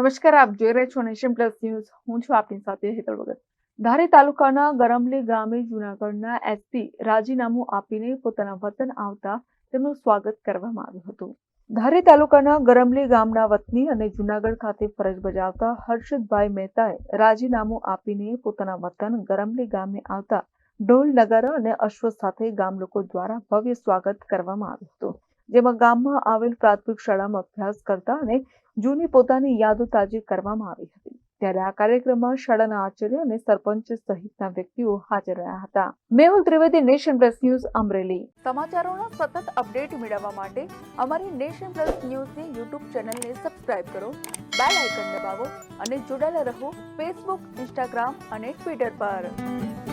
નમસ્કાર, આપ જોઈ રહ્યા છો નેશન પ્લસ ન્યૂઝ. હું છું આપની સાથે હેતળ ભગત. ધારી તાલુકાના ગરમલી ગામે જુનાગઢના એસપી રાજીનામું આપીને પોતાના વતન આવતા તેમનું સ્વાગત કરવામાં આવ્યું હતું. ધારી તાલુકાના ગરમલી ગામના વતની અને જુનાગઢ ખાતે ફરજ બજાવતા હર્ષદભાઈ મહેતાએ રાજીનામું આપીને પોતાના વતન ગરમલી ગામે આવતા ઢોલ નગારા અને અશ્વ સાથે ગામ લોકો દ્વારા ભવ્ય સ્વાગત કરવામાં આવ્યું હતું. જેમાં ગામમાં આવેલ પ્રાથમિક શાળામાં અભ્યાસ કરતા અને જૂની પોતાની યાદો તાજી કરવામાં આવી હતી. ત્યારે આ કાર્યક્રમમાં શાળાના આચાર્ય અને સરપંચ સહિતના વ્યક્તિઓ હાજર રહ્યા હતા. Mehul Trivedi, Nation Plus News, Amreli. સમાચારોના સતત અપડેટ મેળવવા માટે અમારી નેશન પ્લસ ન્યૂઝની યુટ્યુબ ચેનલને સબસ્ક્રાઇબ કરો, બેલ આઇકન દબાવો અને જોડાયેલા રહો ફેસબુક, ઇન્સ્ટાગ્રામ અને ટ્વિટર પર.